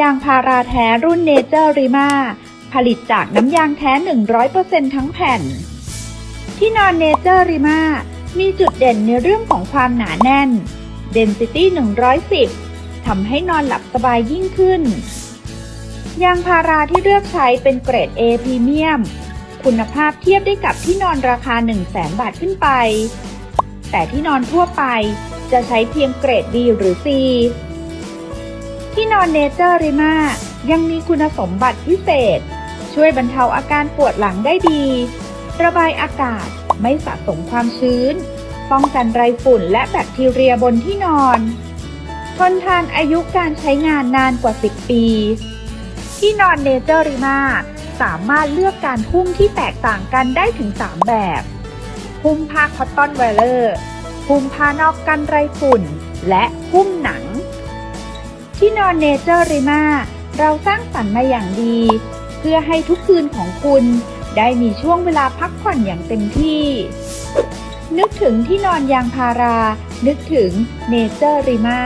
ยางพาราแท้รุ่นเนเจอร์ริมาผลิตจากน้ำยางแท้ 100%ทั้งแผ่น ที่นอนเนเจอร์ริมามีจุดเด่นในเรื่องของความหนาแน่น Density 110 ทำให้นอนหลับสบายยิ่งขึ้น ยางพาราที่เลือกใช้เป็นเกรด A พรีเมียม คุณภาพเทียบได้กับที่นอนราคา 1 0 0 0 0แบาทขึ้นไป แต่ที่นอนทั่วไปจะใช้เพียงเกรด B หรือ C ที่นอนเนเจอร์ริมายังมีคุณสมบัติพิเศษ ช่วยบรรเทาอาการปวดหลังได้ดี ระบายอากาศไม่สะสมความชื้น ป้องกันไรฝุ่นและแบคทีเรียบนที่นอน ทนทานอายุการใช้งานนานกว่า 10 ปี ที่นอนเนเจอร์ริมาสามารถเลือกการหุ้มที่แตกต่างกันได้ถึง 3 แบบหุ้มผ้าคอตตอนไวเลอร์หุ้มผ้านอกกันไรฝุ่น และหุ้มหนัง ที่นอนเนเจอร์ริมาเราสร้างสรรค์มาอย่างดี เพื่อให้ทุกคืนของคุณ ได้มีช่วงเวลาพักผ่อนอย่างเต็มที่ นึกถึงที่นอนยางพารา นึกถึงเนเจอร์ริมา